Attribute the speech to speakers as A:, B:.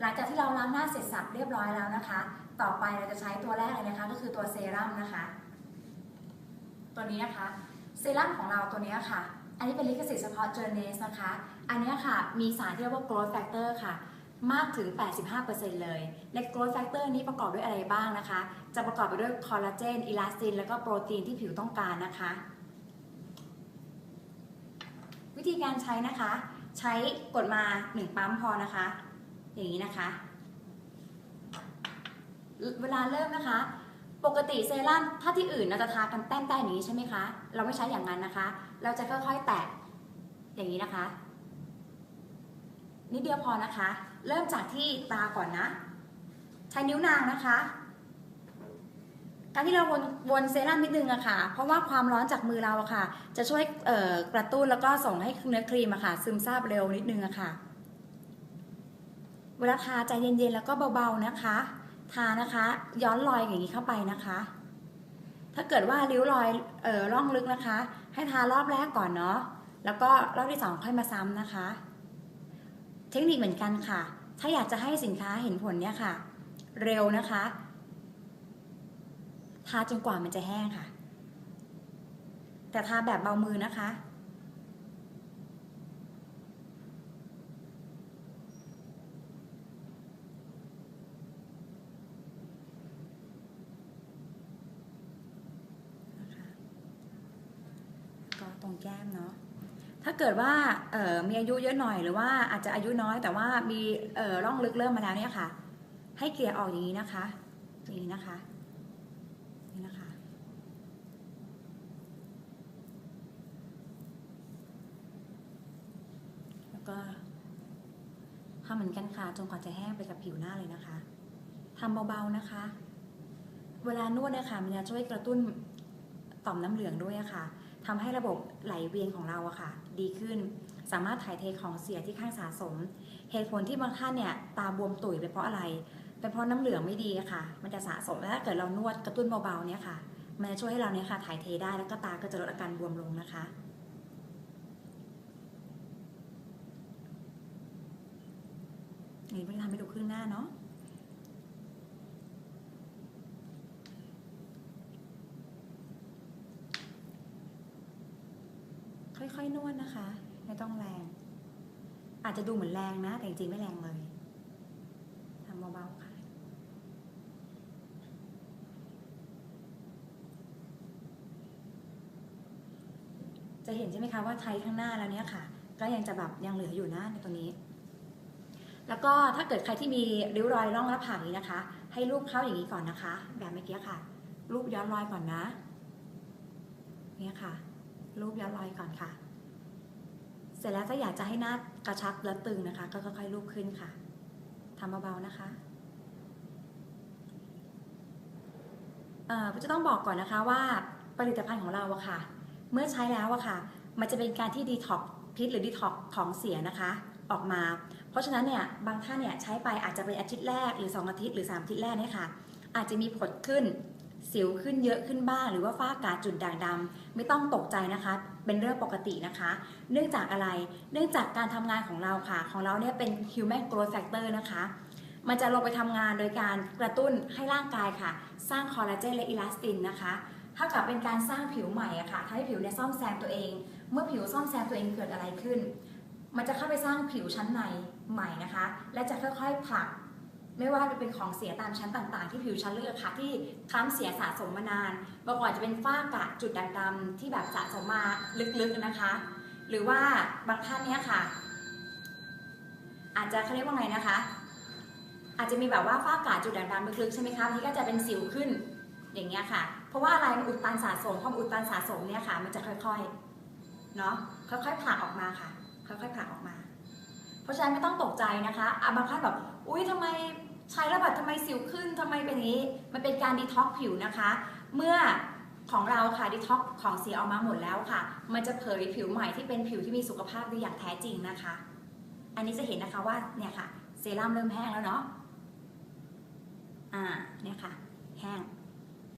A: หลังจากที่เราล้างหน้าเสร็จสับเรียบร้อยแล้วนะคะ ต่อไปเราจะใช้ตัวแรกเลยนะคะ ก็คือตัวเซรั่มนะคะ ตัวนี้นะคะ เซรั่มของเราตัวนี้ค่ะ อันนี้เป็นลิขสิทธิ์เฉพาะเจอร์เนสนะคะ อันนี้ค่ะ มีสารที่เรียกว่า growth factor ค่ะ มากถึง 85%เลย และ growth factor นี้ประกอบด้วยอะไรบ้างนะคะ จะประกอบไปด้วยคอลลาเจน อิลาสติน แล้วก็โปรตีนที่ผิวต้องการนะคะ วิธีการใช้นะคะ ใช้กดมา 1 ปั๊มพอนะคะ อย่างนี้นะคะ เวลาเริ่มนะคะ ปกติเซรั่มถ้าที่อื่นเราจะทากันแต้มๆอย่างนี้ใช่ไหมคะ เราไม่ใช้อย่างนั้นนะคะ เราจะค่อยๆแตะอย่างนี้นะคะ นิดเดียวพอนะคะ เริ่มจากที่ตาก่อนนะ ใช้นิ้วนางนะคะการที่เราวนวนเซรั่มนิดนึงอะค่ะ เพราะว่าความร้อนจากมือเราอะค่ะ จะช่วยกระตุ้นแล้วก็ส่งให้เนื้อครีมอะค่ะ ซึมซาบเร็วนิดนึงอะค่ะ เวลาทาใจเย็นๆแล้วก็เบาๆนะคะ ทานะคะ ย้อนรอยอย่างนี้เข้าไปนะคะ ถ้าเกิดว่าริ้วรอยเอ่อร่องลึกนะคะ ให้ทารอบแรกก่อนเนาะแล้วก็รอบที่สองค่อยมาซ้ำนะคะ เทคนิคเหมือนกันค่ะ ถ้าอยากจะให้สินค้าเห็นผลเนี่ยค่ะ เร็วนะคะ ทาจนกว่ามันจะแห้งค่ะ แต่ทาแบบเบามือนะคะก็ ต้มเนาะถ้าเกิดว่ามีอายุเยอะหน่อยหรือว่าอาจจะอายุน้อยแต่ว่ามีร่องลึกเริ่มมาแล้วเนี่ยค่ะ ให้เกลี่ยออกอย่างนี้นะคะอย่างนี้นะคะนี่นะคะ แล้วก็ทำเหมือนกันค่ะจนกว่าจะแห้งไปกับผิวหน้าเลยนะคะทำเบาๆนะคะ เวลานวดเนี่ยค่ะมันจะช่วยกระตุ้นต่อมน้ำเหลืองด้วยะค่ะ ทำให้ระบบไหลเวียนของเราอะค่ะ ดีขึ้น สามารถถ่ายเทของเสียที่ข้างสะสม เหตุผลที่บางท่านเนี่ยตาบวมตุ๋ยเป็นเพราะอะไร เป็นเพราะน้ำเหลืองไม่ดีอะค่ะ มันจะสะสมแล้วถ้าเกิดเรานวดกระตุ้นเบาๆเนี่ยค่ะ มันจะช่วยให้เราเนี่ยค่ะถ่ายเทได้แล้วก็ตาก็จะลดอาการบวมลงนะคะนี่ไม่ได้ทำให้ดูครึ่งหน้าเนาะ ค่อย ๆ นวดนะคะ ไม่ต้องแรง อาจจะดูเหมือนแรงนะ แต่จริงๆไม่แรงเลยทำเบาๆค่ะจะเห็นใช่ไหมคะว่าไทข้างหน้าแล้วเนี่ยค่ะ ก็ยังจะแบบยังเหลืออยู่นะในตรงนี้ แล้วก็ถ้าเกิดใครที่มีริ้วรอยร่องหน้าผากนี้นะคะ ให้รูปเข้าอย่างนี้ก่อนนะคะ แบบเมื่อกี้ค่ะ รูปย้อนรอยก่อนนะ เนี่ยค่ะ รูปย้อนรอยก่อนค่ะ เสร็จแล้วถ้าอยากจะให้หน้ากระชับและตึงนะคะ ก็ค่อยๆรูปขึ้นค่ะทำเบาๆนะคะเอ่อจะต้องบอกก่อนนะคะว่าผลิตภัณฑ์ของเราอะค่ะ เมื่อใช้แล้วอะค่ะ มันจะเป็นการที่ดีท็อกพิษหรือดีท็อกของเสียนะคะออกมา เพราะฉะนั้นเนี่ยบางท่านเนี่ยใช้ไปอาจจะเป็นอาทิตย์แรกหรือ 2 อาทิตย์หรือ 3 อาทิตย์แรกเนี่ยค่ะ อาจจะมีผดขึ้น สิวขึ้นเยอะขึ้นบ้าง หรือว่าฝ้ากาจุดด่างดำไม่ต้องตกใจนะคะ เป็นเรื่องปกตินะคะ เนื่องจากอะไร เนื่องจากการทำงานของเราค่ะ ของเราเนี่ยเป็น human growth factor นะคะมันจะลงไปทำงานโดยการกระตุ้นให้ร่างกายค่ะ สร้างคอลลาเจนและอิลาสตินนะคะเท่ากับเป็นการสร้างผิวใหม่อะค่ะทำให้ผิวเนี่ยซ่อมแซมตัวเอง เมื่อผิวซ่อมแซมตัวเองเกิดอะไรขึ้น มันจะเข้าไปสร้างผิวชั้นในใหม่นะคะ และจะค่อยๆผลัก ไม่ว่าจะเป็นของเสียตามชั้นต่างๆ ที่ผิวชั้นเลือดค่ะที่คล้ำเสียสะสมมานานบางก่อนจะเป็นฝ้ากระจุดด่างดำที่แบบสะสมมาลึกๆนะคะ หรือว่าบางท่านเนี้ยค่ะ อาจจะเขาเรียกว่าไงนะคะ อาจจะมีแบบว่าฝ้ากระจุดด่างดำลึกๆใช่ไหมคะบางทีก็จะเป็นสิวขึ้นอย่างเงี้ยค่ะ เพราะว่าอะไรมันอุดตันสะสมความอุดตันสะสมเนี่ยค่ะ มันจะค่อยๆเนาะค่อยๆผลักออกมาค่ะ ค่อยๆผลักออกมา เพราะฉะนั้นไม่ต้องตกใจนะคะอะบางท่านแบบอุ้ยทำไม ใช้แล้วแบบทำไมสิวขึ้นทำไมเป็นอย่างนี้ มันเป็นการดีท็อกผิวนะคะ เมื่อของเราค่ะดีท็อกของเสียออกมาหมดแล้วค่ะ มันจะเผยผิวใหม่ที่เป็นผิวที่มีสุขภาพดีอย่างแท้จริงนะคะ อันนี้จะเห็นนะคะว่าเนี่ยค่ะเซรั่มเริ่มแห้งแล้วเนาะอ่าเนี่ยค่ะ แห้ง